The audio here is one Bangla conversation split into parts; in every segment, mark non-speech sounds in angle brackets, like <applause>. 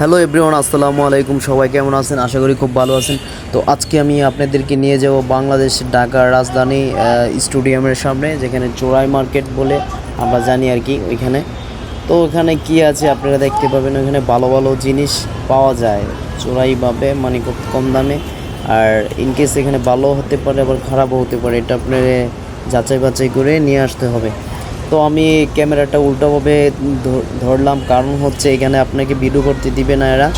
হ্যালো এভরিওয়ান, আসসালামু আলাইকুম। সবাই কেমন আছেন? আশা করি খুব ভালো আছেন। তো আজকে আমি আপনাদেরকে নিয়ে যাব বাংলাদেশ ঢাকার রাজধানী স্টেডিয়ামের সামনে, যেখানে চোরাই মার্কেট বলে আমরা জানি আর কি ওইখানে। তো ওখানে কি আছে আপনারা দেখতে পাবেন? ওইখানে ভালো ভালো জিনিস পাওয়া যায়। চোরাইভাবে মানে খুব কম দামে। আর ইনকেস এখানে ভালো হতে পারে, আবার খারাপও হতে পারে, এটা আপনার যাচাই বাছাই করে নিয়ে আসতে হবে। তো আমি ক্যামেরাটা উল্টোভাবে ধরলাম। কারণ হচ্ছে এখানে আপনাকে ভিডিও করতে দিবে না এরা।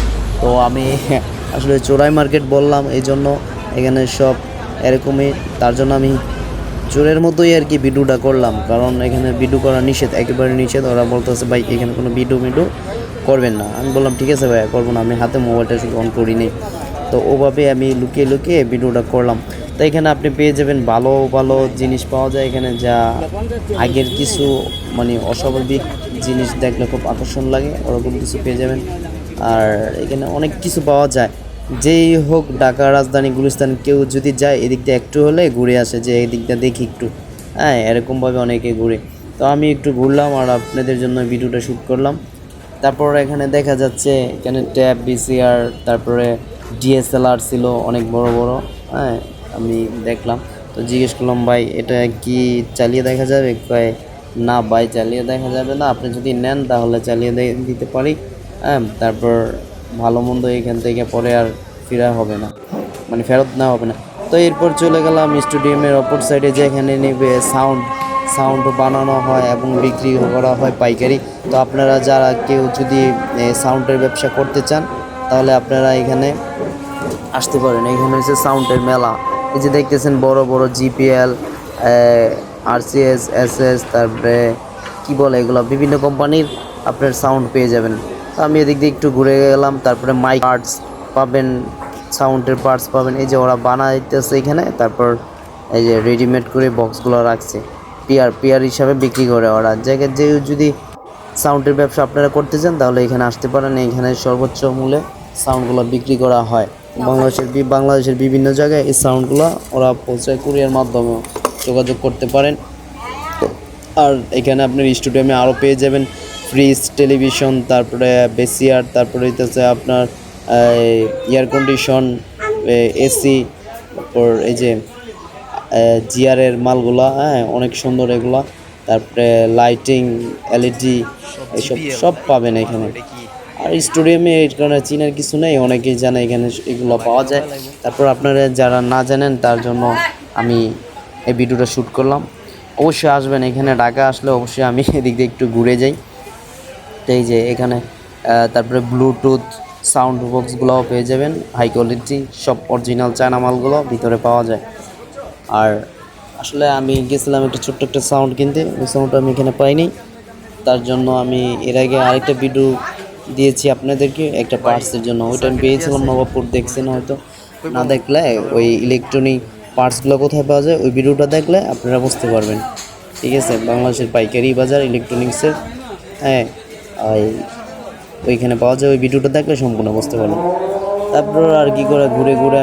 তো আমি <laughs> আসলে চোরাই মার্কেট বললাম এই জন্য এখানে সব এরকমই। তার জন্য আমি চোরের মতোই আর কি ভিডিওটা করলাম। কারণ এখানে ভিডিও করা নিষেধ, একেবারে নিষেধ। ওরা বলতেছে, ভাই, এখানে কোনো ভিডিও ভিডিও করবেন না। আমি বললাম, ঠিক আছে ভাইয়া, করব না। আমি হাতে মোবাইলটা শুধু অন করিনি। তো ওভাবে আমি লুকিয়ে লুকিয়ে ভিডিওটা করলাম। তো এখানে আপনি পেয়ে যাবেন ভালো ভালো জিনিস পাওয়া যায় এখানে যা আগের কিছু মানে অস্বাভাবিক জিনিস দেখলে খুব আকর্ষণ লাগে, ওরকম কিছু পেয়ে যাবেন। আর এখানে অনেক কিছু পাওয়া যায়। যেই হোক ঢাকা রাজধানী গুলিস্তান, কেউ যদি যায় এদিকটা একটু হলে ঘুরে আসে, যে এদিকটা দেখি একটু। হ্যাঁ এরকমভাবে অনেকে ঘুরে। তো আমি একটু ঘুরলাম আর আপনাদের জন্য ভিডিওটা শ্যুট করলাম। তারপর এখানে দেখা যাচ্ছে এখানে ট্যাব, বিসিআর, তারপরে ডিএসএলআর ছিল অনেক বড় বড়। হ্যাঁ আমি দেখলাম। তো জিজ্ঞেস করলাম, ভাই, এটা কি চালিয়ে দেখা যাবে? কয়, না ভাই, চালিয়ে দেখা যাবে না। আপনি যদি নেন তাহলে চালিয়ে দিতে পারি। হ্যাঁ তারপর ভালো মন্দ এখান থেকে পরে আর ফেরা হবে না। মানে ফেরত নেওয়া হবে না। তো এরপর চলে গেলাম স্টেডিয়ামের অপর সাইডে যেখানে নেবে সাউন্ড সাউন্ড বানানো হয় এবং বিক্রি করা হয় পাইকারি। তো আপনারা যারা কেউ যদি সাউন্ডের ব্যবসা করতে চান, তাহলে আপনারা এখানে আসতে পারেন। এখানে হচ্ছে সাউন্ডের মেলা। এই যে দেখতেছেন বড় বড় জিপিএল আরসিএস এসএস তারপরে কি বলে এগুলো, বিভিন্ন কোম্পানির আপনার সাউন্ড পেয়ে যাবেন। তো আমি এদিক দিয়ে একটু ঘুরে গেলাম, তারপরে মাইক পার্টস পাবেন সাউন্ডের পার্টস পাবেন, এই যে ওরা বানাইতেছে এখানে, তারপর এই যে রেডিমেড করে বক্সগুলো রাখছে। পিয়ার পিয়ার হিসাবে বিক্রি করে ওরা। জায়গায় যে যদি সাউন্ডের ব্যবসা আপনারা করতে চান, তাহলে এখানে আসতে পারেন, এখানে সর্বোচ্চ মূল্যে সাউন্ডগুলো বিক্রি করা হয়। বাংলাদেশের বাংলাদেশের বিভিন্ন জায়গায় এই সাউন্ডগুলো ওরা পৌঁছায় কুরিয়ার মাধ্যমে যোগাযোগ করতে পারেন। আর এখানে আপনার স্টুডিয়ামে আরও পেয়ে যাবেন ফ্রিজ টেলিভিশন তারপরে বেসিয়ার তারপরে হইতেছে আপনার এয়ার কন্ডিশন এসি তারপর এই যে জিয়ারের মালগুলা হ্যাঁ অনেক সুন্দর এগুলা। তারপরে লাইটিং এলইডি এসব সব পাবেন এখানে। আর স্টেডিয়ামে কারণে চিনার কিছু নেই, অনেকেই জানে এখানে এগুলো পাওয়া যায়। তারপর আপনারা যারা না জানেন, তার জন্য আমি এই ভিডিওটা শ্যুট করলাম। অবশ্যই আসবেন, এখানে ঢাকা আসলে অবশ্যই আমি <laughs> এদিক দিয়ে একটু ঘুরে যাই। এই যে এখানে তারপরে ব্লুটুথ সাউন্ড বক্সগুলোও পেয়ে যাবেন। হাই কোয়ালিটি সব অরিজিনাল চায়না মালগুলো ভিতরে পাওয়া যায়। আর আসলে আমি গেছিলাম একটা ছোট্ট একটা সাউন্ড কিনতে, ওই সাউন্ডটা আমি এখানে পাইনি। তার জন্য আমি এর আগে আরেকটা ভিডিও দিয়েছি আপনাদেরকে একটা পার্টসের জন্য। ওইটা আমি পেয়েছিলাম নবাবপুর দেখছেন হয়তো। না দেখলে ওই ইলেকট্রনিক পার্টসগুলো কোথায় পাওয়া যায় ওই ভিডিওটা দেখলে আপনারা বুঝতে পারবেন। ঠিক আছে? বাংলাদেশের পাইকারি বাজার ইলেকট্রনিক্সের হ্যাঁ ওই ওইখানে পাওয়া যায়। ওই ভিডিওটা দেখলে সম্পূর্ণ বুঝতে পারবেন। তারপর আর কি করে ঘুরে ঘুরে